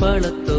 பழத்தோட்ட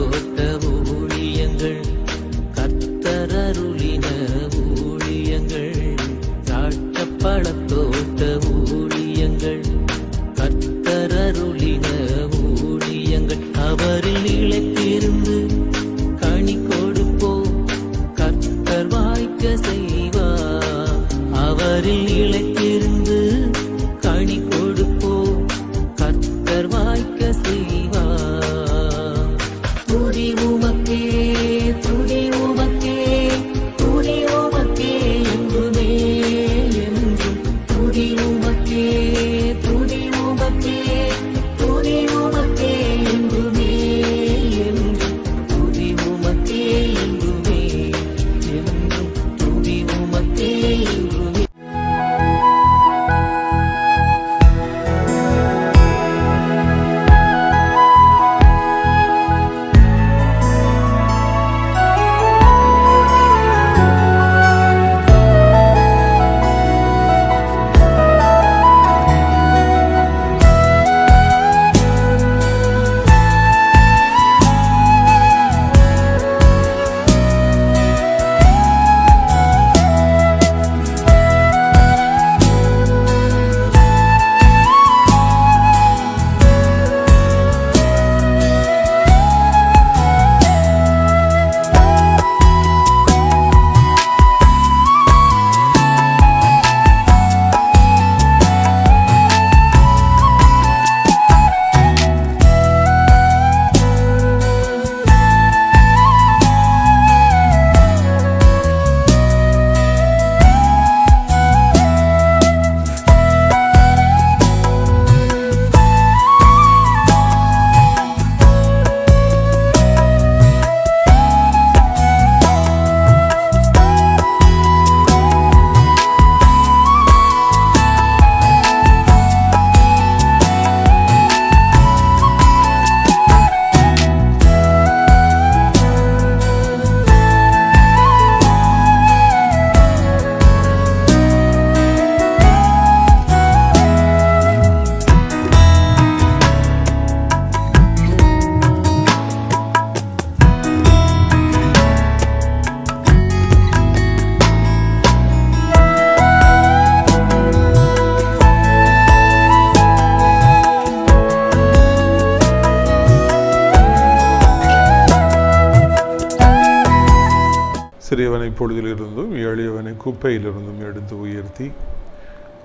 சிறியவனை பொழுதிலிருந்தும் எளியவனை குப்பையிலிருந்தும் எடுத்து உயர்த்தி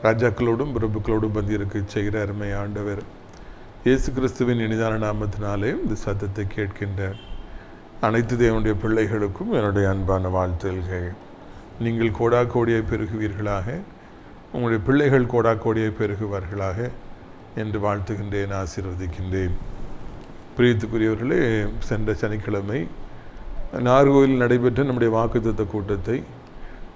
ராஜாக்களோடும் பிரபுக்களோடும் பந்தியிருக்க செய்கிற அருமை ஆண்டவர். இயேசு கிறிஸ்துவின் இனிதான நாமத்தினாலே இந்த சத்தத்தை கேட்கின்ற அனைத்து தேவனுடைய பிள்ளைகளுக்கும் என்னுடைய அன்பான வாழ்த்துதல்கள் நீங்கள் கோடா கோடியை பெருகுவீர்களாக உங்களுடைய பிள்ளைகள் கோடா கோடியை பெருகுவார்களாக என்று வாழ்த்துகின்றேன் ஆசீர்வதிக்கின்றேன். பிரியத்துக்குரியவர்களே சென்ற சனிக்கிழமை நார்கோவில் நடைபெற்ற நம்முடைய வாக்குத்த கூட்டத்தை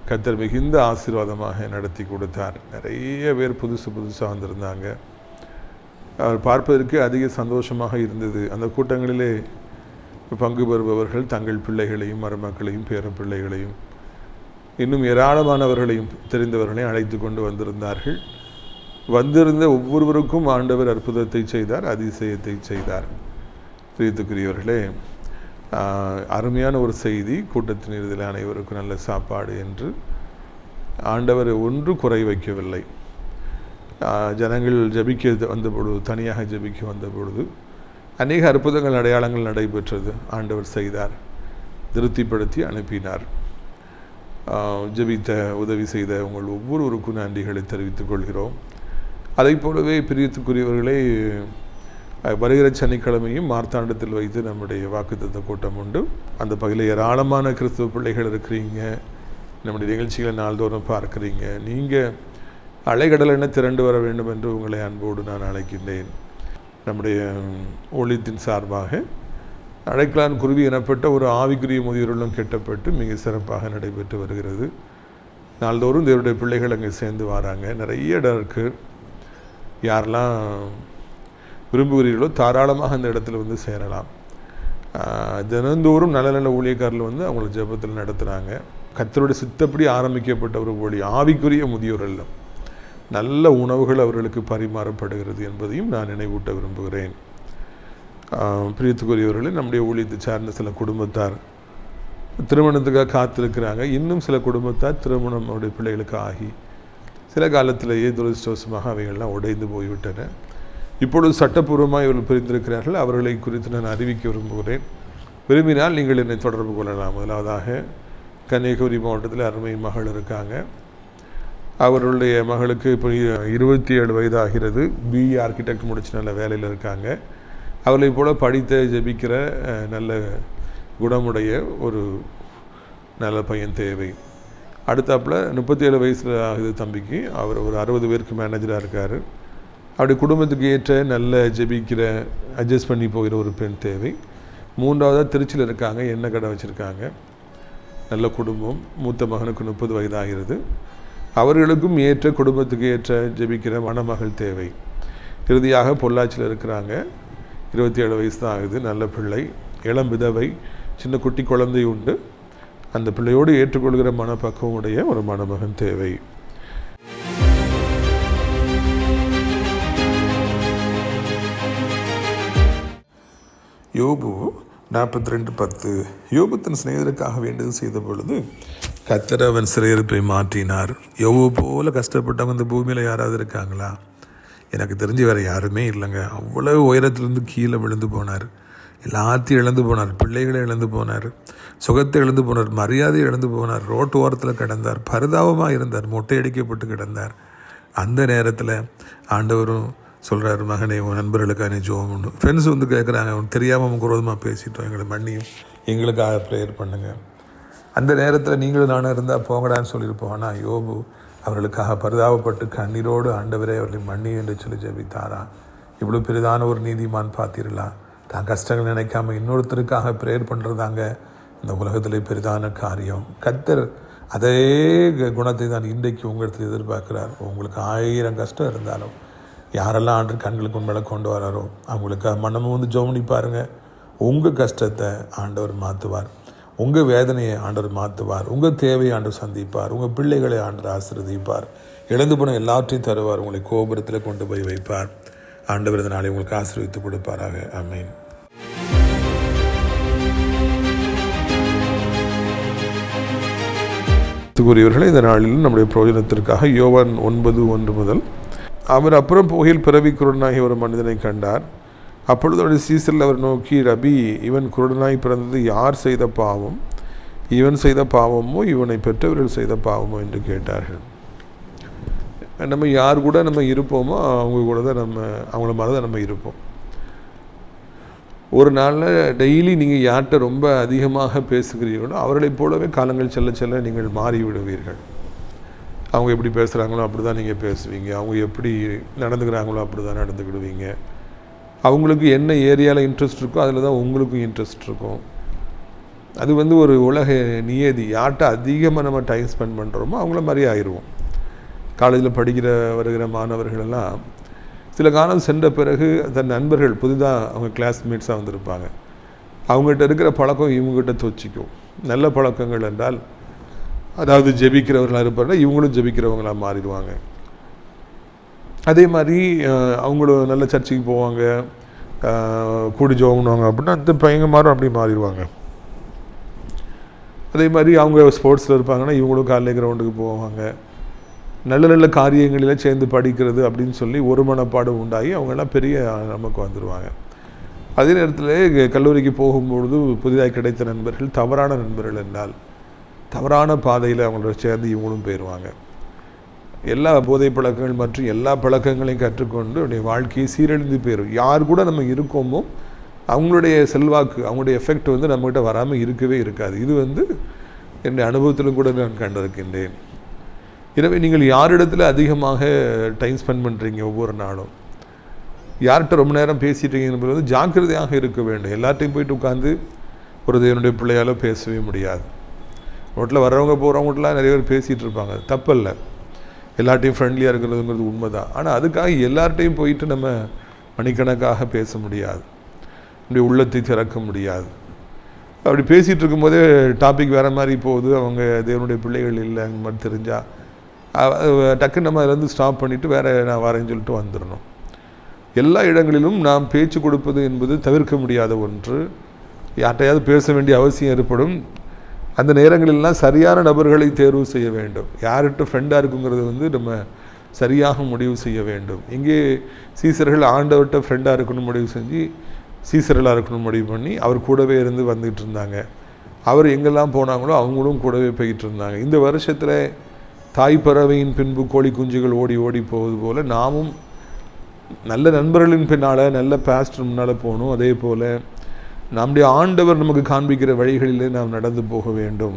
கத்தர் மிகுந்த ஆசீர்வாதமாக நடத்தி கொடுத்தார். நிறைய பேர் புதுசு புதுசாக வந்திருந்தாங்க. அவர் பார்ப்பதற்கு அதிக சந்தோஷமாக இருந்தது. அந்த கூட்டங்களிலே பங்கு பெறுபவர்கள் தங்கள் பிள்ளைகளையும் மருமக்களையும் பேரப்பிள்ளைகளையும் இன்னும் ஏராளமானவர்களையும் தெரிந்தவர்களையும் அழைத்து கொண்டு வந்திருந்தார்கள். வந்திருந்த ஒவ்வொருவருக்கும் ஆண்டவர் அற்புதத்தை செய்தார் அதிசயத்தை செய்தார். பிரியத்துக்குரியவர்களே அருமையான ஒரு செய்தி. கூட்டத்தின் இறுதியில் அனைவருக்கும் நல்ல சாப்பாடு என்று. ஆண்டவர் ஒன்று குறை வைக்கவில்லை. ஜனங்கள் ஜபிக்க வந்த பொழுது தனியாக ஜபிக்க வந்த பொழுது அநேக அற்புதங்கள் அடையாளங்கள் நடைபெற்றது. ஆண்டவர் செய்தார். திருப்திப்படுத்தி அனுப்பினார். ஜபித்த ஜெபித்த உதவி செய்த உங்கள் ஒவ்வொருவருக்கும் நன்றிகளை தெரிவித்துக் கொள்கிறோம். அதை போலவே பிரியத்துக்குரியவர்களே வருகிற சனிக்கிழமையும் மார்த்தாண்டத்தில் வைத்து நம்முடைய வாக்குத்தத்த கூட்டம் உண்டு. அந்த பகுதியில் ஏராளமான கிறிஸ்துவ பிள்ளைகள் இருக்கிறீங்க. நம்முடைய நிகழ்ச்சிகளை நாள்தோறும் பார்க்குறீங்க. நீங்கள் அலைகடல் என திரண்டு வர வேண்டும் என்று உங்களை அன்போடு நான் அழைக்கின்றேன். நம்முடைய உம், ஊழியத்தின் சார்பாக அழைக்கலான் குருவி எனப்பட்ட ஒரு ஆவிக்குரிய முதியோர்களும் கெட்டப்பட்டு மிக சிறப்பாக நடைபெற்று வருகிறது. நாள்தோறும் தேவருடைய பிள்ளைகள் அங்கே சேர்ந்து வராங்க. நிறைய இடம் இருக்குது யாரெல்லாம் விரும்புகிறீர்களோ தாராளமாக அந்த இடத்துல வந்து சேரலாம். தினந்தோறும் நல்ல நல்ல ஊழியக்காரர்கள் வந்து அவங்கள ஜெபத்தில் நடத்துகிறாங்க கத்தருடைய சித்தப்படி ஆரம்பிக்கப்பட்ட ஒரு ஒளி ஆவிக்குரிய முதியோர் இல்லம். நல்ல உணவுகள் அவர்களுக்கு பரிமாறப்படுகிறது என்பதையும் நான் நினைவூட்ட விரும்புகிறேன். பிரியத்துக்குரியவர்களே நம்முடைய ஊழியத்தை சார்ந்த சில குடும்பத்தார் திருமணத்துக்காக காத்திருக்கிறாங்க. இன்னும் சில குடும்பத்தார் திருமணம் அவருடைய பிள்ளைகளுக்கு ஆகி சில காலத்திலேயே துரதிருஷ்டவசமாக அவைகள்லாம் உடைந்து போய்விட்டன. இப்பொழுது சட்டப்பூர்வமாக இவர்கள் பிரிந்திருக்கிறார்கள். அவர்களை குறித்து நான் அறிவிக்க விரும்புகிறேன். விரும்பினால் நீங்கள் என்னை தொடர்பு கொள்ளலாம். முதலாவதாக கன்னியாகுமரி மாவட்டத்தில் அருமை மகள் இருக்காங்க. அவர்களுடைய மகளுக்கு இப்போ இருபத்தி ஏழு வயது ஆகிறது பிஇ ஆர்கிடெக்ட் முடிச்சு நல்ல வேலையில் இருக்காங்க. அவர்களைப் போல் படித்த ஜெபிக்கிற நல்ல குணமுடைய ஒரு நல்ல பையன் தேவை. அடுத்தாப்பில் முப்பத்தி ஏழு வயசில் ஆகுது தம்பிக்கு. அவர் ஒரு அறுபது பேருக்கு மேனேஜராக இருக்கார். அப்படி குடும்பத்துக்கு ஏற்ற நல்ல ஜெபிக்கிற அட்ஜஸ்ட் பண்ணி போகிற ஒரு பெண் தேவை. மூன்றாவதாக திருச்சியில் இருக்காங்க எண்ணெய் கடை வச்சுருக்காங்க. நல்ல குடும்பம் மூத்த மகனுக்கு முப்பது வயதாகிறது. அவர்களுக்கும் ஏற்ற குடும்பத்துக்கு ஏற்ற ஜெபிக்கிற மணமகள் தேவை. இறுதியாக பொள்ளாச்சியில் இருக்கிறாங்க. இருபத்தி ஏழு வயசு தான் ஆகுது நல்ல பிள்ளை. இளம் விதவை சின்ன குட்டி குழந்தை உண்டு. அந்த பிள்ளையோடு ஏற்றுக்கொள்கிற மனப்பக்குவம் உடைய ஒரு மணமகன் தேவை. யோபு நாற்பத்தி ரெண்டு பத்து. யோபு தன் சிநேகருக்காக வேண்டியது செய்த பொழுது கத்தர் அவன் சிறையிருப்பை மாற்றினார். எவ்வளோ போல கஷ்டப்பட்டவங்க இந்த பூமியில் யாராவது இருக்காங்களா? எனக்கு தெரிஞ்சு வேறு யாருமே இல்லைங்க. அவ்வளோ உயரத்துலேருந்து கீழே விழுந்து போனார். எல்லாத்தையும் இழந்து போனார். பிள்ளைகளை இழந்து போனார். சுகத்தை இழந்து போனார். மரியாதையை இழந்து போனார். ரோட்டு ஓரத்தில் கிடந்தார். பரிதாபமாக இருந்தார். மொட்டையடிக்கப்பட்டு கிடந்தார். அந்த நேரத்தில் ஆண்டவரும் சொல்கிறாரு மகனே உன் நண்பர்களுக்காக நீ ஜோம் உண்டு. ஃப்ரெண்ட்ஸ் வந்து கேட்குறாங்க அவன் தெரியாமல் குரோதமாக பேசிட்டோம் எங்களை மன்னியும் எங்களுக்காக ப்ரேயர் பண்ணுங்கள் அந்த நேரத்தில் நீங்களும் நானும் இருந்தால் போங்கடான்னு சொல்லியிருப்போம். ஆனால் யோபு அவர்களுக்காக பரிதாபப்பட்டு கண்ணீரோடு ஆண்டவரே அவர்களை மன்னி என்று சொல்லி ஜெபித்தாரா? இவ்வளோ பெரிதான ஒரு நீதிமான் பார்த்தீர்களா? தான் கஷ்டங்கள் நினைக்காம இன்னொருத்தருக்காக ப்ரேயர் பண்ணுறதாங்க இந்த உலகத்திலே பெரிதான காரியம். கத்தர் அதே கு- குணத்தை தான் இன்றைக்கு உங்களிடத்தில் எதிர்பார்க்கிறார். உங்களுக்கு ஆயிரம் கஷ்டம் இருந்தாலும் யாரெல்லாம் ஆண்டு கண்களுக்கு உண்மையில கொண்டு வராரோ அவங்களுக்கு மனமும் வந்து ஜோமனி பாருங்கள் உங்கள் கஷ்டத்தை ஆண்டவர் மாற்றுவார் உங்கள் வேதனையை ஆண்டவர் மாற்றுவார் உங்கள் தேவையை ஆண்டு சந்திப்பார். உங்கள் பிள்ளைகளை ஆண்டவர் ஆசீர்வதிப்பார். இழந்து போன எல்லாற்றையும் தருவார். உங்களை கோபுரத்தில் கொண்டு போய் வைப்பார். ஆண்டவர் இதனாலே உங்களுக்கு ஆசீர்வித்து கொடுப்பாராக. ஆமென். கூறியவர்களை இந்த நாளில் நம்முடைய பிரயோஜனத்திற்காக யோவான் ஒன்பது ஒன்று முதல் அவர் அப்புறம் புகையில் பிறவி குருடனாகி ஒரு மனிதனை கண்டார். அப்பொழுது அவருடைய சீசரில் அவர் நோக்கி ரபி இவன் குருடனாய் பிறந்தது யார் செய்த பாவம்? இவன் செய்த பாவமோ இவனை பெற்றவர்கள் செய்த பாவமோ? என்று கேட்டார்கள். நம்ம யார் கூட நம்ம இருப்போமோ அவங்க கூட தான் நம்ம அவங்கள மாதிரி தான் நம்ம இருப்போம். ஒரு நாளில் டெய்லி நீங்கள் யார்கிட்ட ரொம்ப அதிகமாக பேசுகிறீர்களோ அவர்களைப் போலவே காலங்கள் செல்ல செல்ல நீங்கள் மாறி விடுவீர்கள் அவங்க எப்படி பேசுகிறாங்களோ அப்படி தான் நீங்கள் பேசுவீங்க. அவங்க எப்படி நடந்துக்கிறாங்களோ அப்படி தான் நடந்துக்கிடுவீங்க. அவங்களுக்கு என்ன ஏரியாவில் இன்ட்ரெஸ்ட் இருக்கோ அதில் தான் உங்களுக்கும் இன்ட்ரெஸ்ட் இருக்கும். அது வந்து ஒரு உலக நியதி. யார்கிட்ட அதிகமாக நம்ம டைம் ஸ்பெண்ட் பண்ணுறோமோ அவங்கள மாதிரி ஆயிடுவோம் காலேஜில் படிக்கிற வருகிற மாணவர்களெல்லாம் சில காலம் சென்ற பிறகு தன் நண்பர்கள் புதிதாக அவங்க கிளாஸ்மேட்ஸாக வந்திருப்பாங்க. அவங்ககிட்ட இருக்கிற பழக்கம் இவங்ககிட்ட தொச்சிக்கும். நல்ல பழக்கங்கள் என்றால் அதாவது ஜெபிக்கிறவர்களாக இருப்பார்கள் இவங்களும் ஜெபிக்கிறவங்களாக மாறிடுவாங்க. அதே மாதிரி அவங்களும் நல்ல சர்ச்சுக்கு போவாங்க. கூடி ஜோங்குவாங்க அப்படின்னா அந்த பையங்க மாறும் அப்படி மாறிடுவாங்க. அதே மாதிரி அவங்க ஸ்போர்ட்ஸில் இருப்பாங்கன்னா இவங்களும் காலையில் கிரவுண்டுக்கு போவாங்க. நல்ல நல்ல காரியங்களில் சேர்ந்து படிக்கிறது அப்படின்னு சொல்லி ஒரு மனப்பாடு உண்டாகி அவங்கெல்லாம் பெரிய நமக்கு வந்துடுவாங்க அதே நேரத்தில் கல்லூரிக்கு போகும்பொழுது புதிதாக கிடைத்த நண்பர்கள் தவறான நண்பர்கள் என்றால் தவறான பாதையில் அவங்களோட சேர்ந்து இவங்களும் போயிடுவாங்க எல்லா போதை பழக்கங்கள் மற்றும் எல்லா பழக்கங்களையும் கற்றுக்கொண்டு அவருடைய வாழ்க்கையை சீரழிந்து போயிடும் யார் கூட நம்ம இருக்கோமோ அவங்களுடைய செல்வாக்கு அவங்களுடைய எஃபெக்ட் வந்து நம்மகிட்ட வராமல் இருக்கவே இருக்காது. இது வந்து என்னுடைய அனுபவத்திலும் கூட நான் கண்டிருக்கின்றேன். எனவே நீங்கள் யாரிடத்தில் அதிகமாக டைம் ஸ்பெண்ட் பண்ணுறீங்க ஒவ்வொரு நாளும்? யார்கிட்ட ரொம்ப நேரம் பேசிட்டு இருக்கீங்கன்னு வந்து ஜாக்கிரதையாக இருக்க வேண்டும். எல்லார்ட்டையும் போயிட்டு உட்காந்து ஒரு தேவனுடைய பிள்ளையால் பேசவே முடியாது. ரோட்டில் வர்றவங்க போகிறவங்கட்டலாம் நிறைய பேர் பேசிகிட்டு இருப்பாங்க. தப்பல்ல. எல்லார்ட்டையும் ஃப்ரெண்ட்லியாக இருக்கிறதுங்கிறது உண்மை தான் ஆனால் அதுக்காக எல்லார்ட்டையும் போயிட்டு நம்ம மணிக்கணக்காக பேச முடியாது. அப்படி உள்ளத்தை திறக்க முடியாது. அப்படி பேசிகிட்டு இருக்கும்போதே டாபிக் வேறு மாதிரி போகுது. அவங்க தேவனுடைய பிள்ளைகள் இல்லைங்க மாதிரி தெரிஞ்சால் டக்குன்னு நம்ம அதிலேருந்து ஸ்டாப் பண்ணிவிட்டு வேறு நான் வரேன்னு சொல்லிட்டு வந்துடணும். எல்லா இடங்களிலும் நாம் பேச்சு கொடுப்பது என்பது தவிர்க்க முடியாத ஒன்று. யார்கிட்டையாவது பேச வேண்டிய அவசியம் ஏற்படும். அந்த நேரங்களெல்லாம் சரியான நபர்களை தேர்வு செய்ய வேண்டும். யார்கிட்ட ஃப்ரெண்டாக இருக்குங்கிறது வந்து நம்ம சரியாக முடிவு செய்ய வேண்டும். இங்கே சீசர்கள் ஆண்டவர்கிட்ட ஃப்ரெண்டாக இருக்கணும் முடிவு செஞ்சு சீசர்களாக இருக்கணும் முடிவு பண்ணி அவர் கூடவே இருந்து வந்துகிட்டு இருந்தாங்க. அவர் எங்கெல்லாம் போனாங்களோ அவங்களும் கூடவே போய்கிட்டு இருந்தாங்க. இந்த வருஷத்தில் தாய் பறவையின் பின்பு கோழி குஞ்சுகள் ஓடி ஓடி போவது போல் நாமும் நல்ல நண்பர்களின் பின்னால் நல்ல பாஸ்டர் முன்னால் போகணும். அதே போல் நம்முடைய ஆண்டவர் நமக்கு காண்பிக்கிற வழிகளிலே நாம் நடந்து போக வேண்டும்.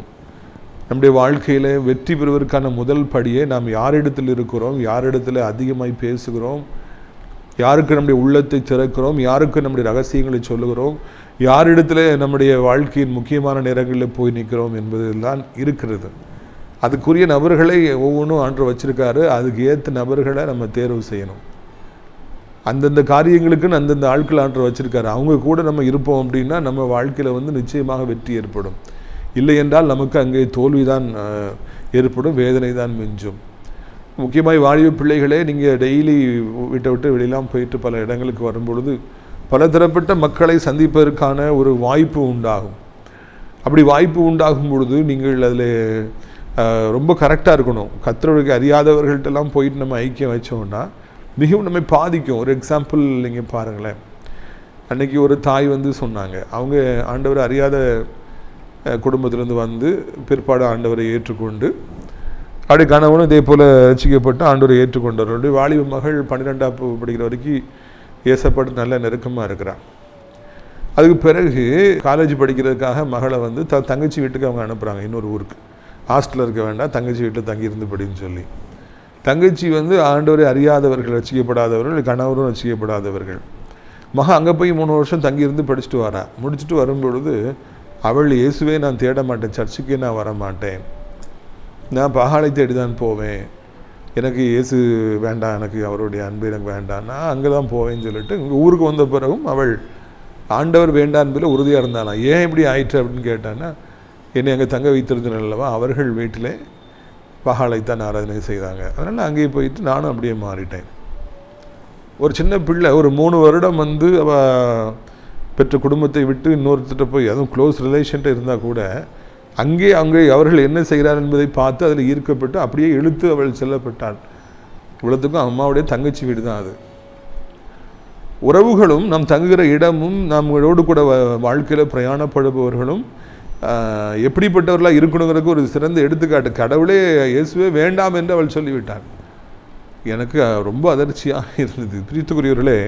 நம்முடைய வாழ்க்கையில் வெற்றி பெறுவதற்கான முதல் படியே நாம் யாரிடத்தில் இருக்கிறோம்? யாரிடத்தில் அதிகமாய் பேசுகிறோம்? யாருக்கு நம்முடைய உள்ளத்தை திறக்கிறோம்? யாருக்கு நம்முடைய ரகசியங்களை சொல்லுகிறோம்? யாரிடத்தில் நம்முடைய வாழ்க்கையின் முக்கியமான நேரங்களில் போய் நிற்கிறோம் என்பதுதான் இருக்கிறது. அதுக்குரிய நபர்களை ஒவ்வொன்றும் ஆண்டு வச்சிருக்காரு. அதுக்கு ஏற்ற நபர்களை நம்ம தேர்வு செய்யணும். அந்தந்த காரியங்களுக்குன்னு அந்தந்த ஆட்கள் ஆண்டு வச்சுருக்காரு. அவங்க கூட நம்ம இருப்போம் அப்படின்னா நம்ம வாழ்க்கையில் வந்து நிச்சயமாக வெற்றி ஏற்படும். இல்லை என்றால் நமக்கு அங்கே தோல்விதான் தான் ஏற்படும் வேதனை தான் மிஞ்சும். முக்கியமாக வாலிப பிள்ளைகளே நீங்கள் டெய்லி வீட்டை விட்டு வெளியெல்லாம் போயிட்டு பல இடங்களுக்கு வரும்பொழுது பல தரப்பட்ட மக்களை சந்திப்பதற்கான ஒரு வாய்ப்பு உண்டாகும். அப்படி வாய்ப்பு உண்டாகும் பொழுது நீங்கள் அதில் ரொம்ப கரெக்டாக இருக்கணும். கத்தருக்கு அறியாதவர்கள்ட்டெல்லாம் போயிட்டு நம்ம ஐக்கியம் வச்சோம்னா மிகவும் நம்மை பாதிக்கும். ஒரு எக்ஸாம்பிள் நீங்கள் பாருங்களேன். அன்றைக்கி ஒரு தாய் வந்து சொன்னாங்க. அவங்க ஆண்டவர் அறியாத குடும்பத்திலேருந்து வந்து பிற்பாடு ஆண்டவரை ஏற்றுக்கொண்டு அப்படி கணவனும் இதே போல் ரசிக்கப்பட்டு ஆண்டவரை ஏற்றுக்கொண்டவர்களுடைய வாலிப மகள் பன்னிரெண்டாம் படிக்கிற வரைக்கும் ஏசப்பட்டு நல்ல நெருக்கமாக இருக்கிறான். அதுக்கு பிறகு காலேஜ் படிக்கிறதுக்காக மகளை வந்து த தங்கச்சி வீட்டுக்கு அவங்க அனுப்புகிறாங்க இன்னொரு ஊருக்கு. ஹாஸ்டலில் இருக்க வேண்டாம். தங்கச்சி வீட்டில் தங்கியிருந்து படின்னு சொல்லி. தங்கச்சி வந்து ஆண்டவரை அறியாதவர்கள் ரசிக்கப்படாதவர்கள் கணவரும் ரசிக்கப்படாதவர்கள். மக அங்கே போய் மூணு வருஷம் தங்கியிருந்து படிச்சுட்டு வரா. முடிச்சுட்டு வரும்பொழுது அவள் இயேசுவே நான் தேட மாட்டேன் சர்ச்சுக்கே நான் வர மாட்டேன். நான் பகாலை தேடி தான் போவேன். எனக்கு இயேசு வேண்டாம் எனக்கு அவருடைய அன்பு எனக்கு வேண்டாம். நான் அங்கே தான் போவேன்னு சொல்லிட்டு இங்கே ஊருக்கு வந்த பிறகும் அவள் ஆண்டவர் வேண்டாம் உறுதியாக இருந்தாலாம் ஏன் இப்படி ஆயிற்று? அப்படின்னு கேட்டான்னா என்னை அங்கே தங்க வைத்திருந்தேன் அல்லவா? அவர்கள் வீட்டிலே பகாலைத்தான் ஆராதனை செய்தாங்க. அதனால் அங்கேயே போயிட்டு நானும் அப்படியே மாறிட்டேன். ஒரு சின்ன பிள்ளை ஒரு மூணு வருடம் வந்து அவ பெற்ற குடும்பத்தை விட்டு இன்னொருத்திட்ட போய் அதுவும் க்ளோஸ் ரிலேஷன்ட்ட இருந்தால் கூட அங்கே அங்கே அவர்கள் என்ன செய்கிறார் என்பதை பார்த்து அதில் ஈர்க்கப்பட்டு அப்படியே இழுத்து அவள் செல்லப்பட்டாள். இவ்வளோத்துக்கும் அம்மாவுடைய தங்கச்சி வீடு தான் அது. உறவுகளும் நாம் தங்குகிற இடமும் நம்மளோடு கூட வாழ்க்கையில் பிரயாணப்படுபவர்களும் எப்படிப்பட்டவர்களாக இருக்கணுங்கிறதுக்கு ஒரு சிறந்த எடுத்துக்காட்டு. கடவுளே இயேசுவே வேண்டாம் என்று அவள் சொல்லிவிட்டாள். எனக்கு ரொம்ப அதிர்ச்சியாக இருந்தது. பிரித்துக்குரியவர்களே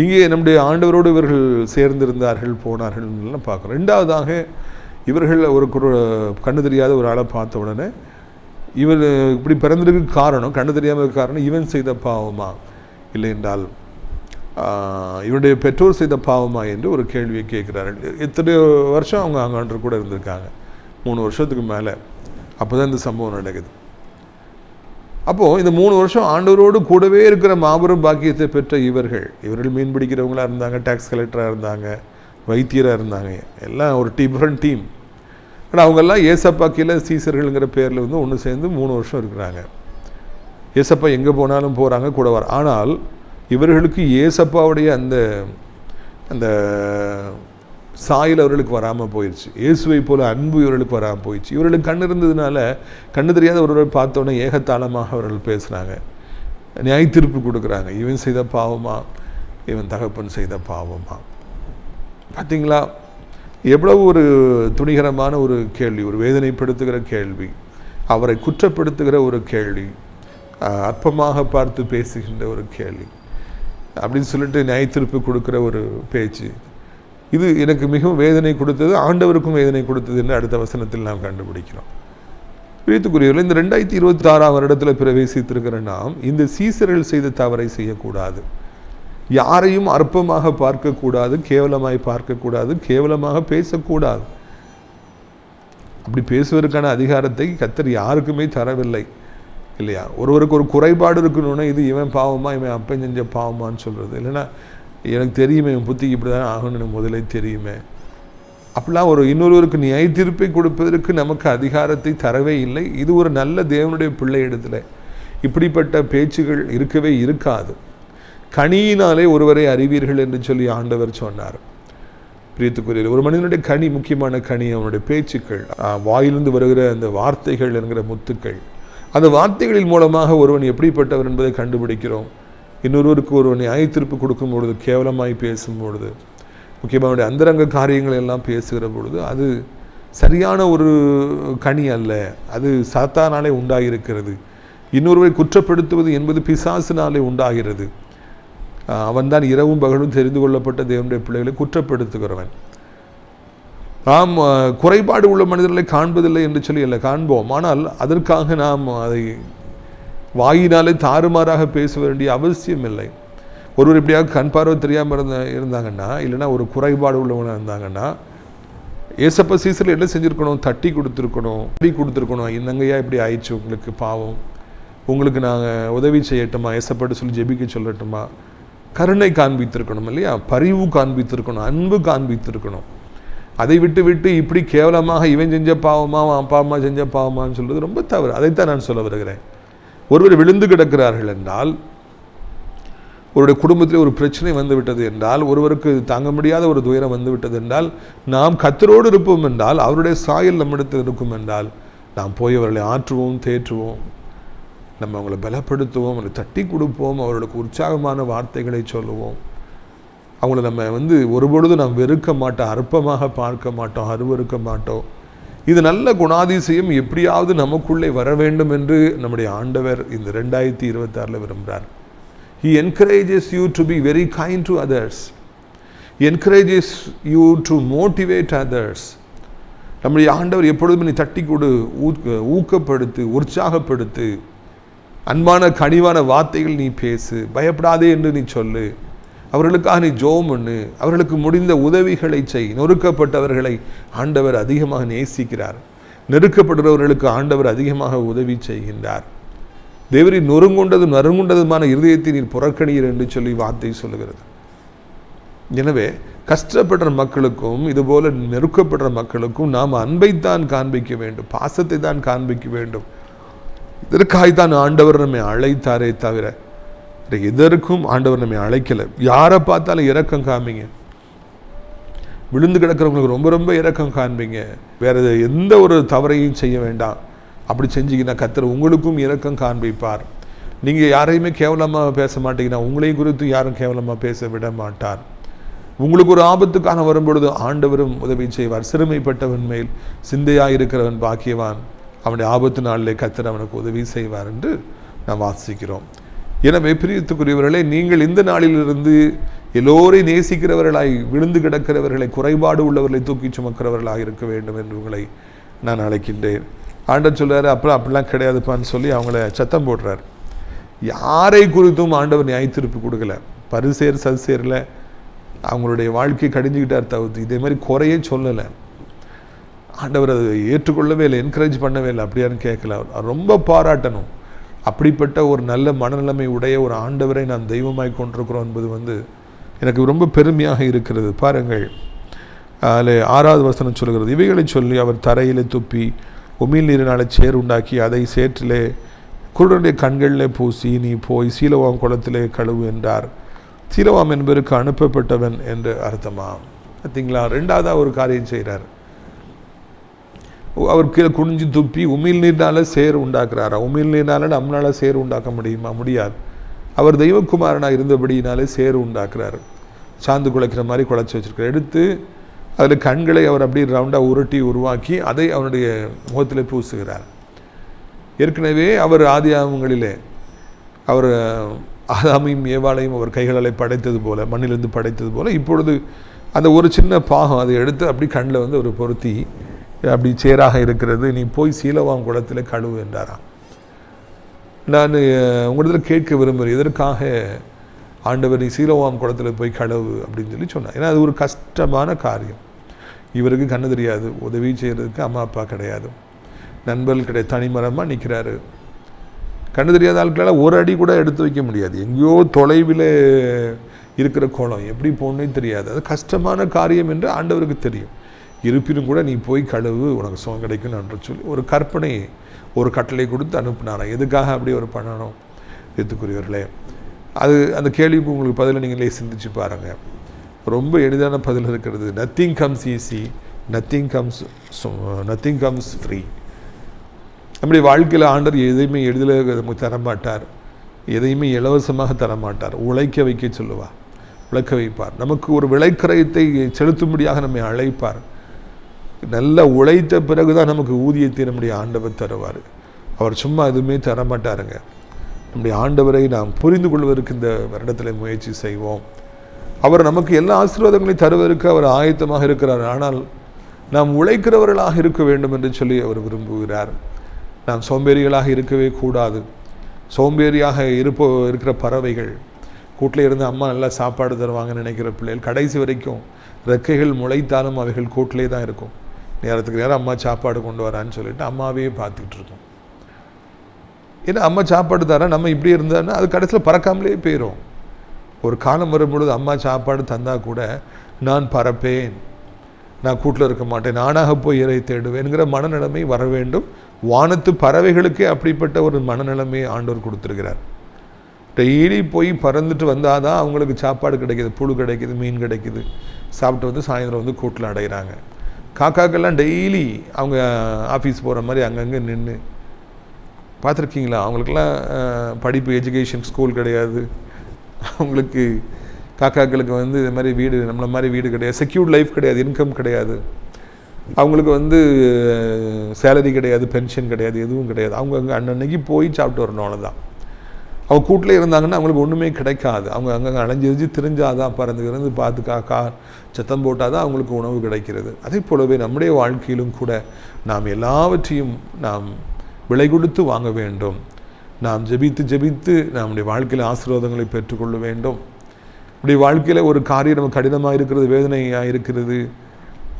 இங்கே நம்முடைய ஆண்டவரோடு இவர்கள் சேர்ந்திருந்தார்கள் போனார்கள்லாம் பார்க்குறோம் ரெண்டாவதாக இவர்கள் ஒரு குரு கண்ணு தெரியாத ஒரு ஆளை பார்த்த உடனே இவர் இப்படி பிறந்திருக்கு காரணம் கண்ணு தெரியாமல் காரணம் இவன் செய்த பாவமா? இல்லை என்றால் இவருடைய பெற்றோர் செய்த பாவமா என்று ஒரு கேள்வியை கேட்குறாரு. எத்தனை வருஷம் அவங்க அங்கே கூட இருந்திருக்காங்க. மூணு வருஷத்துக்கு மேலே. அப்போ தான் இந்த சம்பவம் நடக்குது. அப்போது இந்த மூணு வருஷம் ஆண்டவரோடு கூடவே இருக்கிற மாபெரும் பாக்கியத்தை பெற்ற இவர்கள் இவர்கள் மீன் பிடிக்கிறவங்களாக இருந்தாங்க டேக்ஸ் கலெக்டராக இருந்தாங்க வைத்தியராக இருந்தாங்க. எல்லாம் ஒரு டிஃப்ரெண்ட் டீம் ஆனால் அவங்கெல்லாம் ஏசப்பா கீழே சீசர்கள்ங்கிற பேரில் வந்து ஒன்று சேர்ந்து மூணு வருஷம் இருக்கிறாங்க. ஏசப்பா எங்கே போனாலும் போகிறாங்க கூட வர. ஆனால் இவர்களுக்கு ஏசப்பாவுடைய அந்த அந்த சாயல் அவர்களுக்கு வராமல் போயிடுச்சு இயேசுவை போல அன்பு இவர்களுக்கு வராமல் போயிடுச்சு இவர்களுக்கு கண் இருந்ததுனால கண்ணு தெரியாத ஒருவரை பார்த்தோன்னே ஏகத்தாளமாக அவர்கள் பேசுகிறாங்க நியாய தீர்ப்பு கொடுக்குறாங்க. இவன் செய்த பாவமா? இவன் தகப்பன் செய்த பாவமா? பார்த்தீங்களா எவ்வளவு ஒரு துணிகரமான ஒரு கேள்வி ஒரு வேதனைப்படுத்துகிற கேள்வி அவரை குற்றப்படுத்துகிற ஒரு கேள்வி அற்பமாக பார்த்து பேசுகின்ற ஒரு கேள்வி. அப்படின்னு சொல்லிட்டு நியாயத்திருப்பு கொடுக்குற ஒரு பேச்சு. இது எனக்கு மிகவும் வேதனை கொடுத்தது ஆண்டவருக்கும் வேதனை கொடுத்தது என்று அடுத்த வசனத்தில் நாம் கண்டுபிடிக்கிறோம். பிரியத்துக்குரியவர்கள் இந்த ரெண்டாயிரத்தி இருபத்தி ஆறாம் வருடத்தில் பிரவேசித்திருக்கிற நாம் இந்த சீசர்கள் செய்த தவறை செய்யக்கூடாது. யாரையும் அற்பமாக பார்க்கக்கூடாது கேவலமாய் பார்க்கக்கூடாது கேவலமாக பேசக்கூடாது. அப்படி பேசுவதற்கான அதிகாரத்தை கத்தர் யாருக்குமே தரவில்லை. இல்லையா? ஒருவருக்கு ஒரு குறைபாடு இருக்கணும்னா இது இவன் பாவமா இவன் அப்பன் செஞ்ச பாவமான்னு சொல்கிறது இல்லைன்னா எனக்கு தெரியுமே இவன் புத்திக்கு இப்படி தான் ஆகணும்னு முதலே தெரியுமே. அப்படிலாம் ஒரு இன்னொருவருக்கு நியாய தீர்ப்பை கொடுப்பதற்கு நமக்கு அதிகாரத்தை தரவே இல்லை. இது ஒரு நல்ல தேவனுடைய பிள்ளை இடத்துல இப்படிப்பட்ட பேச்சுகள் இருக்கவே இருக்காது. கனியினாலே ஒருவரை அறிவீர்கள் என்று சொல்லி ஆண்டவர் சொன்னார். பிரியத்துக்குரியர் ஒரு மனிதனுடைய கனி முக்கியமான கனி அவனுடைய பேச்சுக்கள் வாயிலிருந்து வருகிற அந்த வார்த்தைகள் என்கிற முத்துக்கள் அந்த வார்த்தைகளின் மூலமாக ஒருவன் எப்படிப்பட்டவர் என்பதை கண்டுபிடிக்கிறோம். இன்னொருவருக்கு ஒருவன் நியாயத்தீர்ப்பு கொடுக்கும் பொழுது கேவலமாய் பேசும் பொழுது முக்கியமாக அவனுடைய அந்தரங்க காரியங்கள் எல்லாம் பேசுகிற பொழுது அது சரியான ஒரு கனி அல்ல. அது சாத்தானாலே உண்டாகியிருக்கிறது இன்னொருவரை குற்றப்படுத்துவது என்பது பிசாசினாலே உண்டாகிறது. அவன்தான் இரவும் பகலும் தெரிந்து கொள்ளப்பட்ட தேவனுடைய பிள்ளைகளை குற்றப்படுத்துகிறவன். நாம் குறைபாடு உள்ள மனிதர்களை காண்பதில்லை என்று சொல்லி இல்லை காண்போம். ஆனால் அதற்காக நாம் அதை வாயினாலே தாறுமாறாக பேச வேண்டிய அவசியம் இல்லை. ஒருவர் இப்படியாக கண் பார்வை தெரியாமல் இருந்த இருந்தாங்கன்னா இல்லைனா ஒரு குறைபாடு உள்ளவனாக இருந்தாங்கன்னா ஏசப்ப சீசரில் என்ன செஞ்சுருக்கணும்? தட்டி கொடுத்துருக்கணும் தட்டி கொடுத்துருக்கணும். என்னங்கய்யா இப்படி ஆயிடுச்சு உங்களுக்கு பாவம். உங்களுக்கு நாங்கள் உதவி செய்யட்டுமா? ஏசப்பட்டு சொல்லி ஜெபிக்க சொல்லட்டுமா? கருணை காண்பித்திருக்கணும் இல்லையா? பரிவு காண்பித்திருக்கணும் அன்பு காண்பித்திருக்கணும். அதை விட்டு விட்டு இப்படி கேவலமாக இவன் செஞ்ச பாவமா அவன் அப்பா அம்மா செஞ்ச பாவமான்னு சொல்றது ரொம்ப தவறு. அதைத்தான் நான் சொல்ல வருகிறேன். ஒருவர் விழுந்து கிடக்கிறார்கள் என்றால் ஒருவருடைய குடும்பத்தில் ஒரு பிரச்சனை வந்து விட்டது என்றால் ஒருவருக்கு தாங்க முடியாத ஒரு துயரம் வந்துவிட்டது என்றால் நாம் கத்தரோடு இருப்போம் என்றால் அவருடைய சாயல் நம்மிடத்தில் இருக்கும் என்றால் நாம் போய் அவர்களை ஆற்றுவோம் தேற்றுவோம். நம்ம அவங்களை பலப்படுத்துவோம் அவங்களை தட்டி கொடுப்போம் அவர்களுக்கு உற்சாகமான வார்த்தைகளை சொல்லுவோம். அவங்கள நம்ம வந்து ஒருபொழுது நாம் வெறுக்க மாட்டோம் அற்பமாக பார்க்க மாட்டோம் அருவருக்க மாட்டோம். இது நல்ல குணாதிசயம் எப்படியாவது நமக்குள்ளே வர வேண்டும் என்று நம்முடைய ஆண்டவர் இந்த ரெண்டாயிரத்தி இருபத்தாறில் விரும்புகிறார். He encourages you to be very kind to others encourages you to motivate others நம்முடைய ஆண்டவர் எப்பொழுதும் நீ தட்டி கொடு ஊக்கப்படுத்து உற்சாகப்படுத்து. அன்பான கனிவான வார்த்தைகள் நீ பேசு பயப்படாதே என்று நீ சொல்லு. அவர்களுக்காக நீ ஜோம் பண்ணு. அவர்களுக்கு முடிந்த உதவிகளை செய். நொறுக்கப்பட்டவர்களை ஆண்டவர் அதிகமாக நேசிக்கிறார். நெருக்கப்படுறவர்களுக்கு ஆண்டவர் அதிகமாக உதவி செய்கின்றார். தேவரி நொறுங்குண்டதும் நறுங்குண்டதுமான இருதயத்தை நீர் புறக்கணியர் என்று சொல்லி வார்த்தை சொல்லுகிறது. எனவே கஷ்டப்படுற மக்களுக்கும் இதுபோல நெருக்கப்படுற மக்களுக்கும் நாம் அன்பைத்தான் காண்பிக்க வேண்டும். பாசத்தை தான் காண்பிக்க வேண்டும். இதற்காகத்தான் ஆண்டவர் நம்மை அழைத்தாரே தவிர எதற்கும் ஆண்டவர் நம்மை அழைக்கலை. யாரை பார்த்தாலும் இரக்கம் காமிங்க விழுந்து கிடக்கிறவங்களுக்கு ரொம்ப ரொம்ப இரக்கம் காண்பீங்க. வேற எந்த ஒரு தவறையும் செய்ய வேண்டாம். அப்படி செஞ்சீங்கன்னா கத்தர் உங்களுக்கும் இரக்கம் காண்பிப்பார். நீங்கள் யாரையுமே கேவலமாக பேச மாட்டீங்கன்னா உங்களையும் குறித்து யாரும் கேவலமாக பேச விட மாட்டார். உங்களுக்கு ஒரு ஆபத்துக்கான வரும்பொழுது ஆண்டவரும் உதவி செய்வார். சிறுமைப்பட்டவன் மேல் சிந்தையாக இருக்கிறவன் பாக்கியவான். அவனுடைய ஆபத்து நாளிலே கத்தர் அவனுக்கு உதவி செய்வார் என்று நாம் வாசிக்கிறோம். எனவே பிரியத்துக்குரியவர்களே நீங்கள் இந்த நாளிலிருந்து எல்லோரையும் நேசிக்கிறவர்களாய் விழுந்து கிடக்கிறவர்களை குறைபாடு உள்ளவர்களை தூக்கி சுமக்கிறவர்களாக இருக்க வேண்டும் என்று உங்களை நான் அழைக்கின்றேன். ஆண்டவர் சொல்கிறார் அப்புறம் அப்படிலாம் கிடையாதுப்பான்னு சொல்லி அவங்கள சத்தம் போடுறார். யாரை குறித்தும் ஆண்டவர் நியாயத்திருப்பு கொடுக்கல. பரிசேர் சல்சேரில் அவங்களுடைய வாழ்க்கையை கடிஞ்சுக்கிட்டார் தவிர்த்து இதே மாதிரி குறையே சொல்லலை. ஆண்டவர் அதை ஏற்றுக்கொள்ளவே இல்லை என்கரேஜ் பண்ணவே இல்லை அப்படியான்னு கேட்கல. அவர் ரொம்ப பாராட்டணும். அப்படிப்பட்ட ஒரு நல்ல மனநிலைமை உடைய ஒரு ஆண்டவரை நாம் தெய்வமாய் கொண்டிருக்கிறோம் என்பது வந்து எனக்கு ரொம்ப பெருமையாக இருக்கிறது. பாருங்கள். அதில் ஆறாவது வசனம் சொல்கிறது இவைகளை சொல்லி அவர் தரையிலே துப்பி உமிழ் நீரினாலே சேர் உண்டாக்கி அதை சேற்றிலே குருடனுடைய கண்களிலே பூசி நீ போய் சீலவாம் குளத்திலே கழுவு என்றார். சீலவாம் என்பதற்கு அனுப்பப்பட்டவன் என்று அர்த்தமா? பார்த்தீங்களா ரெண்டாவதாக ஒரு காரியம் செய்கிறார் அவர் கீழே குனிஞ்சு துப்பி உமிழ் நீர்னால சேர் உண்டாக்குறாரா? உமிழ் நீர்னால நம்மளால் சேர் உண்டாக்க முடியுமா? முடியாது. அவர் தெய்வக்குமாரனாக இருந்தபடியினாலே சேர் உண்டாக்குறாரு. சாந்து குலைக்கிற மாதிரி குலைச்சி வச்சுருக்கார் எடுத்து அதில் கண்களை அவர் அப்படியே ரவுண்டாக உருட்டி உருவாக்கி அதை அவனுடைய முகத்தில் பூசுகிறார். ஏற்கனவே அவர் ஆதியாகங்களிலே அவர் ஆதாமையும் ஏவாளையும் அவர் கைகளாலே படைத்தது போல் மண்ணிலிருந்து படைத்தது போல் இப்பொழுது அந்த ஒரு சின்ன பாகம் அதை எடுத்து அப்படி கண்ணில் வந்து ஒரு பொருத்தி அப்படி சேராக இருக்கிறது நீ போய் சீலவாம் குளத்தில் கழுவு என்றாராம். நான் உங்களிடத்தில் கேட்க விரும்புகிறேன் எதற்காக ஆண்டவர் நீ சீலவாம் குளத்தில் போய் கழுவு அப்படின்னு சொல்லி சொன்னார். ஏன்னா அது ஒரு கஷ்டமான காரியம். இவருக்கு கண்ணு தெரியாது உதவி செய்கிறதுக்கு அம்மா அப்பா கிடையாது. நண்பர்கள் கிடையாது தனிமரமாக நிற்கிறாரு கண்ணு தெரியாத ஆட்களால் ஒரு அடி கூட எடுத்து வைக்க முடியாது. எங்கேயோ தொலைவில் இருக்கிற குளம் எப்படி போகணுன்னே தெரியாது. அது கஷ்டமான காரியம் என்று ஆண்டவருக்கு தெரியும். இருப்பினும் கூட நீ போய் கழுவு உனக்கு சுகம் கிடைக்கும் என்று சொல்லி ஒரு கற்பனை ஒரு கட்டளை கொடுத்து அனுப்பினாராம் எதுக்காக அப்படி ஒரு பண்ணணும் எத்துக்குரியவர்களே அது அந்த கேள்விக்கு உங்களுக்கு பதிலை நீங்களே சிந்திச்சு பாருங்கள் ரொம்ப எளிதான பதில் இருக்கிறது. Nothing comes easy nothing comes nothing comes free நம்முடைய வாழ்க்கையில் ஆண்டர் எதையுமே எளிதில் நமக்கு தரமாட்டார். எதையுமே இலவசமாக தரமாட்டார். உழைக்க வைக்க சொல்லுவார். உழைக்க வைப்பார். நமக்கு ஒரு விளைக்கரையத்தை செலுத்தும்படியாக நம்மை அழைப்பார். நல்லா உழைத்த பிறகு தான் நமக்கு ஊதியத்தை நம்முடைய ஆண்டவர் தருவார். அவர் சும்மா எதுவுமே தரமாட்டாருங்க. நம்முடைய ஆண்டவரை நாம் புரிந்து கொள்வதற்கு இந்த வருடத்தில் முயற்சி செய்வோம். அவர் நமக்கு எல்லா ஆசீர்வாதங்களையும் தருவதற்கு அவர் ஆயத்தமாக இருக்கிறார். ஆனால் நாம் உழைக்கிறவர்களாக இருக்க வேண்டும் என்று சொல்லி அவர் விரும்புகிறார். நாம் சோம்பேறிகளாக இருக்கவே கூடாது. சோம்பேறியாக இருப்ப இருக்கிற பறவைகள் கூட்டில் இருந்து அம்மா நல்லா சாப்பாடு தருவாங்கன்னு நினைக்கிற பிள்ளைகள் கடைசி வரைக்கும் ரெக்கைகள் முளைத்தாலும் அவைகள் கூட்டிலே தான் இருக்கும். நேரத்துக்கு நேரம் அம்மா சாப்பாடு கொண்டு வரான்னு சொல்லிட்டு அம்மாவே பார்த்துக்கிட்டு இருக்கோம். ஏன்னா அம்மா சாப்பாடு தரேன் நம்ம இப்படி இருந்தான்னா அது கடைசியில் பறக்காமலே போயிடும் ஒரு காலம் வரும்பொழுது அம்மா சாப்பாடு தந்தால் கூட நான் பறப்பேன் நான் கூட்டில் இருக்க மாட்டேன் நானாக போய் இறை தேடுவேன்கிற மனநிலைமை வர வேண்டும். வானத்து பறவைகளுக்கே அப்படிப்பட்ட ஒரு மனநிலைமையை ஆண்டவர் கொடுத்துருக்கிறார். டெய்லி போய் பறந்துட்டு வந்தால் தான் அவங்களுக்கு சாப்பாடு கிடைக்கிது புழு கிடைக்கிது மீன் கிடைக்கிது. சாப்பிட்டு வந்து சாயந்தரம் வந்து கூட்டில் அடைகிறாங்க காக்காக்கெல்லாம் டெய்லி அவங்க ஆஃபீஸ் போகிற மாதிரி அங்கங்கே நின்று பார்த்துருக்கீங்களா? அவங்களுக்கெல்லாம் படிப்பு எஜுகேஷன் ஸ்கூல் கிடையாது. அவங்களுக்கு காக்காக்களுக்கு வந்து இது மாதிரி வீடு நம்மளை மாதிரி வீடு கிடையாது. செக்யூர்ட் லைஃப் கிடையாது இன்கம் கிடையாது. அவங்களுக்கு வந்து சேலரி கிடையாது பென்ஷன் கிடையாது எதுவும் கிடையாது. அவங்க அங்கே அன்னன்னைக்கு போய் சாப்பிட்டு வரணும் அவ்வளோதான் அவங்க கூட்டில் இருந்தாங்கன்னா அவங்களுக்கு ஒன்றுமே கிடைக்காது. அவங்க அங்கங்கே அலைஞ்சிரிஞ்சு திரிஞ்சாதான் பறந்து இருந்து பார்த்து காக்கா சத்தம் போட்டால் தான் அவங்களுக்கு உணவு கிடைக்கிறது. அதே போலவே நம்முடைய வாழ்க்கையிலும் கூட நாம் எல்லாவற்றையும் நாம் விலை கொடுத்து வாங்க வேண்டும். நாம் ஜெபித்து ஜெபித்து நம்முடைய வாழ்க்கையில் ஆசீர்வாதங்களை பெற்றுக்கொள்ள வேண்டும். நம்முடைய வாழ்க்கையில் ஒரு காரியம் நமக்கு கடினமாக இருக்கிறது வேதனையாக இருக்கிறது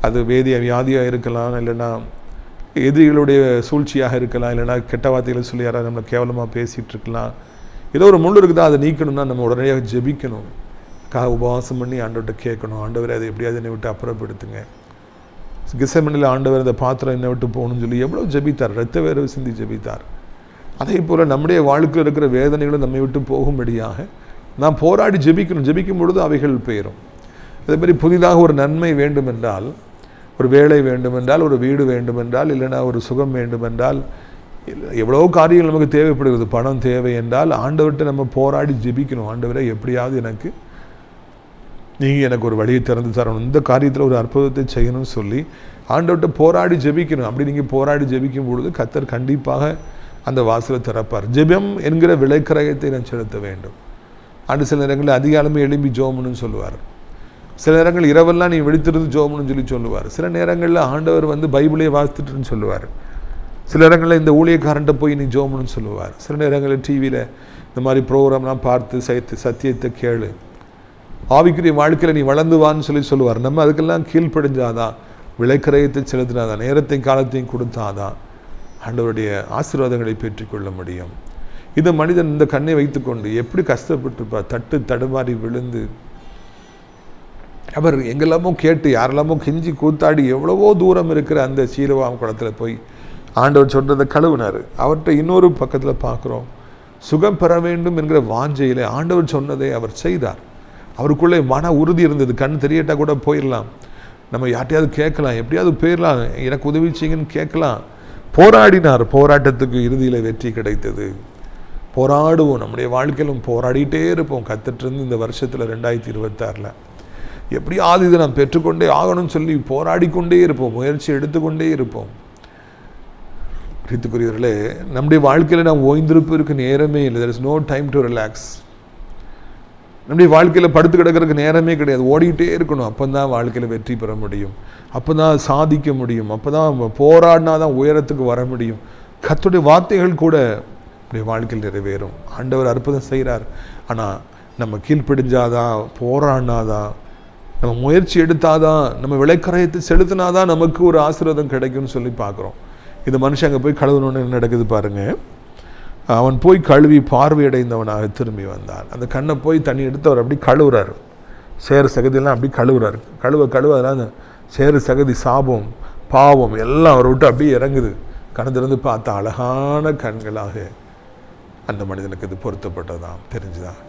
அது வேதிய வியாதியாக இருக்கலாம் இல்லைன்னா எதிரிகளுடைய சூழ்ச்சியாக இருக்கலாம் இல்லைன்னா கெட்ட வார்த்தைகளை சொல்லி யாராவது நம்மளை கேவலமாக பேசிகிட்டு இருக்கலாம். ஏதோ ஒரு முள் இருக்குதா அதை நீக்கணும்னா நம்ம உடனடியாக ஜெபிக்கணும். கா உபவாசம் பண்ணி ஆண்டவர்கிட்ட கேட்கணும். ஆண்டவரை அதை எப்படியாவது என்னை விட்டு அப்புறப்படுத்துங்க. கிசமணியில் ஆண்டவர் அந்த பாத்திரம் என்னை விட்டு போகணும்னு சொல்லி எவ்வளோ ஜெபித்தார். ரத்த வேர்வை சிந்தி ஜெபித்தார். அதே போல் நம்முடைய வாழ்க்கையில் இருக்கிற வேதனைகளும் நம்மை விட்டு போகும்படியாக நாம் போராடி ஜெபிக்கணும். ஜெபிக்கும் பொழுது அவைகள் பெயரும் அதே மாதிரி புதிதாக ஒரு நன்மை வேண்டுமென்றால் ஒரு வேலை வேண்டுமென்றால் ஒரு வீடு வேண்டுமென்றால் இல்லைன்னா ஒரு சுகம் வேண்டுமென்றால் எவ்வளோ எவ்வளவோ காரியங்கள் நமக்கு தேவைப்படுகிறது. பணம் தேவை என்றால் ஆண்டவர்கிட்ட நம்ம போராடி ஜெபிக்கணும். ஆண்டவரை எப்படியாவது எனக்கு நீங்கள் எனக்கு ஒரு வழியை திறந்து தரணும். இந்த காரியத்தில் ஒரு அற்புதத்தை செய்யணும்னு சொல்லி ஆண்டவர்கிட்ட போராடி ஜெபிக்கணும். அப்படி நீங்கள் போராடி ஜெபிக்கும் பொழுது கத்தர் கண்டிப்பாக அந்த வாசலை திறப்பார். ஜெபம் என்கிற விலைக்கிரயத்தை நான் செலுத்த வேண்டும். ஆண்டு சில நேரங்களில் அதிகாலமே எழும்பி ஜோமனுன்னு சொல்லுவார். சில நேரங்கள் இரவெல்லாம் நீ வெடித்திருந்து ஜோமனுன்னு சொல்லி சொல்லுவார். சில நேரங்களில் ஆண்டவர் வந்து பைபிளே வாசித்துட்டுன்னு சொல்லுவார். சில இடங்களில் இந்த ஊழியக்காரன்ட்ட போய் நீ ஜோமுன்னு சொல்லுவார். சில நேரங்களில் டிவியில் இந்த மாதிரி ப்ரோக்ராம்லாம் பார்த்து சைத்து சத்தியத்தை கேளு. ஆவிக்குரிய வாழ்க்கையில் நீ வளர்ந்து வான்னு சொல்லி சொல்லுவார். நம்ம அதுக்கெல்லாம் கீழ்ப்படிஞ்சாதான் விளைக்கரையத்தை செலுத்தினாதான் நேரத்தையும் காலத்தையும் கொடுத்தாதான் ஆண்டவருடைய ஆசீர்வாதங்களை பெற்றுக்கொள்ள முடியும். இந்த மனிதன் இந்த கண்ணை வைத்துக்கொண்டு எப்படி கஷ்டப்பட்டிருப்பார்? தட்டு தடுமாறி விழுந்து அவர் எங்கெல்லாமோ கேட்டு யாரெல்லாமோ கெஞ்சி கூத்தாடி எவ்வளவோ தூரம் இருக்கிற அந்த சீலவாம் குளத்தில் போய் ஆண்டவர் சொல்கிறத கழுவுனார். அவர்கிட்ட இன்னொரு பக்கத்தில் பார்க்குறோம். சுகம் பெற வேண்டும் என்கிற வாஞ்சையில் ஆண்டவர் சொன்னதை அவர் செய்தார். அவருக்குள்ளே மன உறுதி இருந்தது. கண் தெரியட்டா கூட போயிடலாம். நம்ம யார்ட்டையாவது கேட்கலாம். எப்படியாவது போயிடலாம். எனக்கு உதவி செய்யுங்கன்னு கேட்கலாம். போராடினார். போராட்டத்துக்கு இறுதியில் வெற்றி கிடைத்தது. போராடுவோம். நம்முடைய வாழ்க்கையிலும் போராடிட்டே இருப்போம். கத்துட்டு இந்த வருஷத்தில் ரெண்டாயிரத்தி இருபத்தாறில். எப்படியாவது இதை நாம் பெற்றுக்கொண்டே ஆகணும்னு சொல்லி போராடிக்கொண்டே இருப்போம். முயற்சி எடுத்துக்கொண்டே இருப்போம். பிரித்துக்குரியவர்களே நம்முடைய வாழ்க்கையில் நாம் ஓய்ந்திருப்பதற்கு நேரமே இல்லை. There is no time to relax நம்முடைய வாழ்க்கையில் படுத்து கிடக்கிறதுக்கு நேரமே கிடையாது. ஓடிக்கிட்டே இருக்கணும். அப்போ தான் வாழ்க்கையில் வெற்றி பெற முடியும். அப்போ தான் சாதிக்க முடியும். அப்போ தான் போராடினா தான் உயரத்துக்கு வர முடியும். கத்துடைய வார்த்தைகள் கூட நம்முடைய வாழ்க்கையில் நிறைவேறும். ஆண்டவர் அற்புதம் செய்கிறார். ஆனால் நம்ம கீழ்ப்பிடிஞ்சாதான் போராடினாதான் நம்ம முயற்சி எடுத்தாதான் நம்ம விளைக்கரையத்தை செலுத்தினாதான் நமக்கு ஒரு ஆசீர்வாதம் கிடைக்கும்னு சொல்லி பார்க்குறோம். இந்த மனுஷன் அங்கே போய் கழுவணுன்னு என்ன நடக்குது பாருங்கள் அவன் போய் கழுவி பார்வையடைந்தவனாக திரும்பி வந்தான். அந்த கண்ணை போய் தண்ணி எடுத்து அவர் அப்படி கழுவுறாரு. சேறு சகதியெல்லாம் அப்படி கழுவுறாரு. கழுவ கழுவ அதெல்லாம் அந்த சேறு சகதி சாபம் பாவம் எல்லாம் அவரை விட்டு அப்படியே இறங்குது. கணத்திலிருந்து பார்த்த அழகான கண்களாக அந்த மனிதனுக்கு இது பொருத்தப்பட்டதாம். தெரிஞ்சுதான்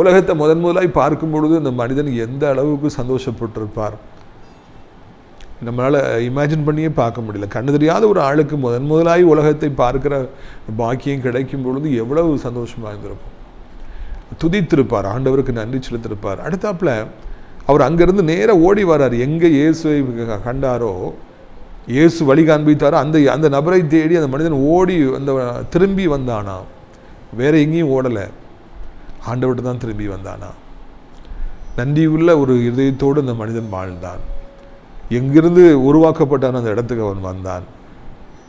உலகத்தை முதன் முதலாய் பார்க்கும் பொழுது இந்த மனிதன் எந்த அளவுக்கு சந்தோஷப்பட்டிருப்பார்? நம்மளால் இமேஜின் பண்ணியே பார்க்க முடியல. கண்ணு தெரியாத ஒரு ஆளுக்கு முதன் முதலாகி உலகத்தை பார்க்குற பாக்கியம் கிடைக்கும் பொழுது எவ்வளவு சந்தோஷமாக இருந்திருக்கும். துதித்திருப்பார் ஆண்டவருக்கு நன்றி செலுத்திருப்பார். அடுத்தாப்புல அவர் அங்கேருந்து நேராக ஓடி வரார் எங்கே இயேசுவை கண்டாரோ இயேசு வழி காண்பித்தாரோ அந்த அந்த நபரை தேடி அந்த மனிதன் ஓடி அந்த திரும்பி வந்தானா? வேற எங்கேயும் ஓடலை. ஆண்டவர்கிட்ட தான் திரும்பி வந்தானா? நன்றியுள்ள ஒரு இதயத்தோடு அந்த மனிதன் வாழ்ந்தான். எங்கிருந்து உருவாக்கப்பட்டான் அந்த இடத்துக்கு அவன் வந்தான்.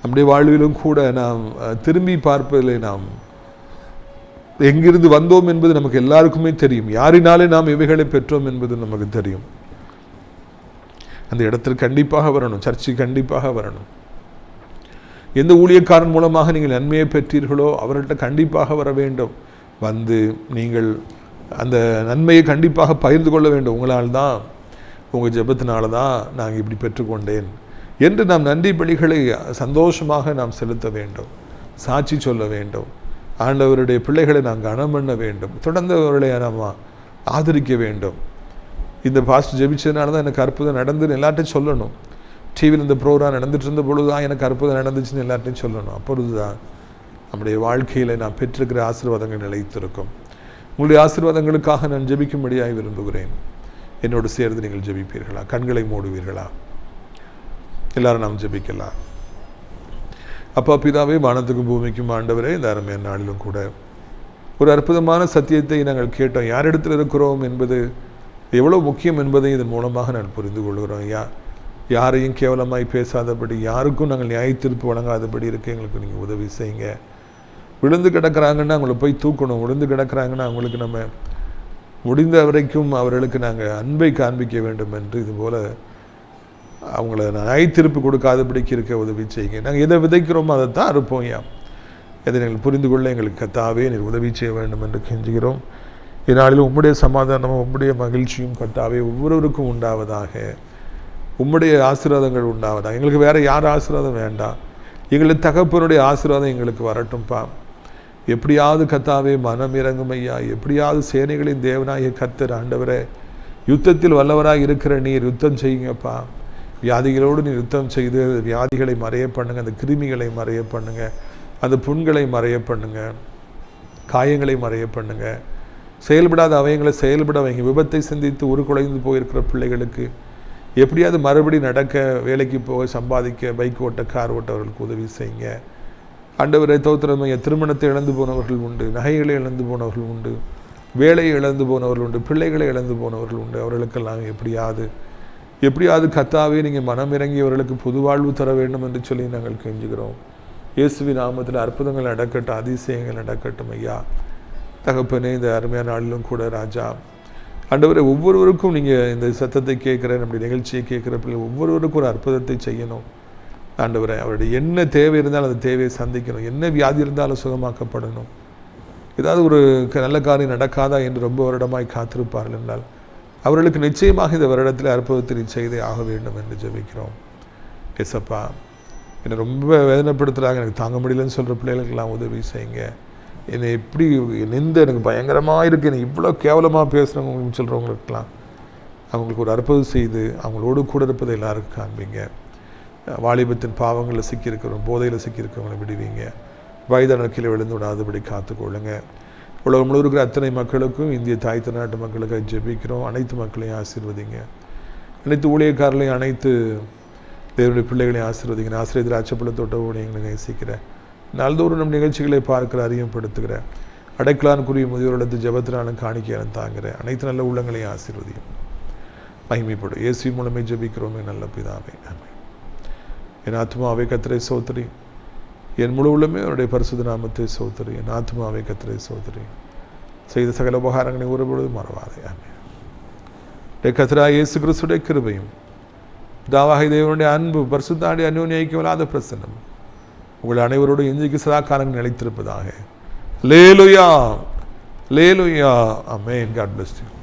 நம்முடைய வாழ்விலும் கூட நாம் திரும்பி பார்ப்பதில் நாம் எங்கிருந்து வந்தோம் என்பது நமக்கு எல்லாருக்குமே தெரியும். யாரினாலே நாம் இவைகளை பெற்றோம் என்பது நமக்கு தெரியும். அந்த இடத்திற்கு கண்டிப்பாக வரணும் சர்ச்சை கண்டிப்பாக வரணும். எந்த ஊழியக்காரன் மூலமாக நீங்கள் நன்மையை பெற்றீர்களோ அவர்கிட்ட கண்டிப்பாக வர வேண்டும். வந்து நீங்கள் அந்த நன்மையை கண்டிப்பாக பகிர்ந்து கொள்ள வேண்டும். உங்களால் தான் உங்கள் ஜெபத்தினால தான் நான் இப்படி பெற்றுக்கொண்டேன் என்று நாம் நன்றி பலிகளை சந்தோஷமாக நாம் செலுத்த வேண்டும் சாட்சி சொல்ல வேண்டும் ஆண்டவருடைய பிள்ளைகளை நாம் கனம் பண்ண வேண்டும் தொடர்ந்து அவர்களை நாம் ஆதரிக்க வேண்டும். இந்த பாஸ்ட் ஜெபிச்சதுனால தான் எனக்கு அற்புதம் நடந்துன்னு எல்லார்ட்டையும் சொல்லணும். டிவியில் இந்த ப்ரோக்ராம் நடந்துட்டு இருந்த பொழுது தான் எனக்கு அற்புதம் நடந்துச்சுன்னு எல்லார்ட்டையும் சொல்லணும். அப்பொழுது தான் நம்முடைய வாழ்க்கையில் நான் பெற்றிருக்கிற ஆசீர்வாதங்கள் நிலைத்திருக்கும். உங்களுடைய ஆசீர்வாதங்களுக்காக நான் ஜெபிக்கும்படியாக விரும்புகிறேன். என்னோடு சேர்ந்து நீங்கள் ஜெபிப்பீர்களா? கண்களை மூடுவீர்களா? எல்லாரும் நாம் ஜெபிக்கலாம். அப்பா பிதாவே வானத்துக்கும் பூமிக்கும் ஆண்டவரே இந்த அருமையான நாளிலும் கூட ஒரு அற்புதமான சத்தியத்தை நாங்கள் கேட்டோம். யாரிடத்தில் இருக்கிறோம் என்பது எவ்வளோ முக்கியம் என்பதை இதன் மூலமாக நான் புரிந்து கொள்கிறோம் யா யாரையும் கேவலமாய் பேசாதபடி யாருக்கும் நாங்கள் நியாயத்தீர்ப்பு வழங்காதபடி இருக்க எங்களுக்கு நீங்கள் உதவி செய்யுங்க. விழுந்து கிடக்கிறாங்கன்னா அவங்கள போய் தூக்கணும். விழுந்து கிடக்கிறாங்கன்னா அவங்களுக்கு நம்ம முடிந்த வரைக்கும் அவர்களுக்கு நாங்கள் அன்பை காண்பிக்க வேண்டும் என்று இதுபோல் அவங்கள திருப்பு கொடுக்காதபடிக்கு இருக்க உதவி செய்யுங்க நாங்கள் எதை விதைக்கிறோமோ அதை தான் அறுப்போம் யா இதை நீங்கள் புரிந்து கொள்ள எங்களுக்கு கத்தாவே நீர் உதவி செய்ய வேண்டும் என்று கெஞ்சுகிறோம். இதனாலும் உம்முடைய சமாதானமும் உம்முடைய மகிழ்ச்சியும் கத்தாவே ஒவ்வொருவருக்கும் உண்டாவதாக. உம்முடைய ஆசீர்வாதங்கள் உண்டாவதாக. எங்களுக்கு வேறு யார் ஆசீர்வாதம் வேண்டாம். எங்களுக்கு தகப்பனுடைய ஆசீர்வாதம் எங்களுக்கு வரட்டும்ப்பா எப்படியாவது கத்தாவே மனம் இறங்கும் ஐயா எப்படியாவது சேனைகளின் தேவனாகிய கத்தர் ஆண்டவரே யுத்தத்தில் வல்லவராக இருக்கிற நீர் யுத்தம் செய்யுங்கப்பா. வியாதிகளோடு நீர் யுத்தம் செய்து வியாதிகளை மறைய பண்ணுங்க அந்த கிருமிகளை மறைய பண்ணுங்க அந்த புண்களை மறைய பண்ணுங்க காயங்களை மறைய பண்ணுங்க. செயல்படாத அவயங்களை செயல்பட வைங்க. விபத்தை சிந்தித்து உருக்குலைந்து போயிருக்கிற பிள்ளைகளுக்கு எப்படியாவது மறுபடி நடக்க வேலைக்கு போக சம்பாதிக்க பைக் ஓட்ட கார் ஓட்டவர்களுக்கு உதவி செய்யுங்க. ஆண்டவரை தோத்திரமைய திருமணத்தை இழந்து போனவர்கள் உண்டு நகைகளை இழந்து போனவர்கள் உண்டு வேலையை இழந்து போனவர்கள் உண்டு பிள்ளைகளை இழந்து போனவர்கள் உண்டு. அவர்களுக்கெல்லாம் எப்படியாவது எப்படியாவது கத்தாவே நீங்கள் மனம் இறங்கி அவர்களுக்கு புது வாழ்வு தர வேண்டும் என்று சொல்லி நாங்கள் கெஞ்சுகிறோம். இயேசுவி நாமத்தில் அற்புதங்கள் நடக்கட்டும் அதிசயங்கள் நடக்கட்டும் ஐயா. தகப்பனே இந்த அருமையான நாளிலும் கூட ராஜா. ஆண்டவரை ஒவ்வொருவருக்கும் நீங்கள் இந்த சத்தத்தை கேட்குற நம்முடைய நிகழ்ச்சியை கேட்குற பிள்ளை ஒவ்வொருவருக்கும் ஒரு அற்புதத்தை செய்யணும். ஆண்டவரை அவருடைய என்ன தேவை இருந்தாலும் அந்த தேவையை சந்திக்கணும். என்ன வியாதி இருந்தாலும் சுகமாக்கப்படணும். ஏதாவது ஒரு க- நல்ல காரியம் நடக்காதா என்று ரொம்ப வருடமாய் காத்திருப்பார்கள் என்றால் அவர்களுக்கு நிச்சயமாக இந்த வருடத்தில் அற்புதத்தை செய்தே ஆக வேண்டும் என்று ஜெபிக்கிறோம். எசப்பா என்னை ரொம்ப வேதனைப்படுத்துகிறாங்க எனக்கு தாங்க முடியலன்னு சொல்கிற பிள்ளைகளுக்கெல்லாம் உதவி செய்யுங்க. என்னை எப்படி நின்று எனக்கு பயங்கரமாக இருக்குது என்னை இவ்வளோ கேவலமாக பேசுகிறவங்க சொல்கிறவங்களுக்கெல்லாம் அவங்களுக்கு ஒரு அற்புதம் செய்து அவங்களோடு கூட இருப்பதை எல்லாருக்கும் காண்பீங்க. வாலிபத்தின் பாவங்களில் சிக்கியிருக்கிறவங்க போதையில் சிக்கியிருக்கிறவங்களை விடுவீங்க. வயதான கீழே விழுந்து விடாதபடி காத்துக்கொள்ளுங்க. உலகம் முழுவதும் அத்தனை மக்களுக்கும் இந்திய தாய் திருநாட்டு மக்களுக்காக ஜெபிக்கிறோம். அனைத்து மக்களையும் ஆசீர்வதிங்க. அனைத்து ஊழியக்காரர்களையும் அனைத்து தேவனுடைய பிள்ளைகளையும் ஆசீர்வதிங்க. ஆசிரியர் திராட்சப்பழத்தோட்ட ஊழியங்களை நேசிக்கிறேன் நாள்தோறும் நம் நிகழ்ச்சிகளை பார்க்கிற அறியப்படுத்துகிற குருவி முதியோரிடத்து ஜெபத்தினாலும் காணிக்கையாலும் தாங்குகிறேன் அனைத்து நல்ல உள்ளங்களையும் ஆசீர்வதியும். மகிமைப்படும் இயேசு மூலமே ஜபிக்கிறோமே நல்ல பிதாவே. ஆமென். என் ஆத்மாவை கத்திரை சோத்திரி என் முழு உள்ளமே அவருடைய பரிசுத நாமத்தை சோத்திரி என் ஆத்மாவை கத்திரை சோத்திரி செய்த சகல உபகாரங்களை ஒருபொழுது மறவாதே. ஆமென். என் இயேசு கிறிஸ்துடைய கிருபையும் தாவாகி தேவனுடைய அன்பு பரிசுத்தாடி அந்யோன்ய ஐக்கியமில்லாத பிரசன்னம் உங்கள் அனைவரோடும் இன்றைக்கு சதா காலங்கள் நிலைத்திருப்பதாக. லேலுயா லேலுயா. அமேன் காட் பிளஸ் யூ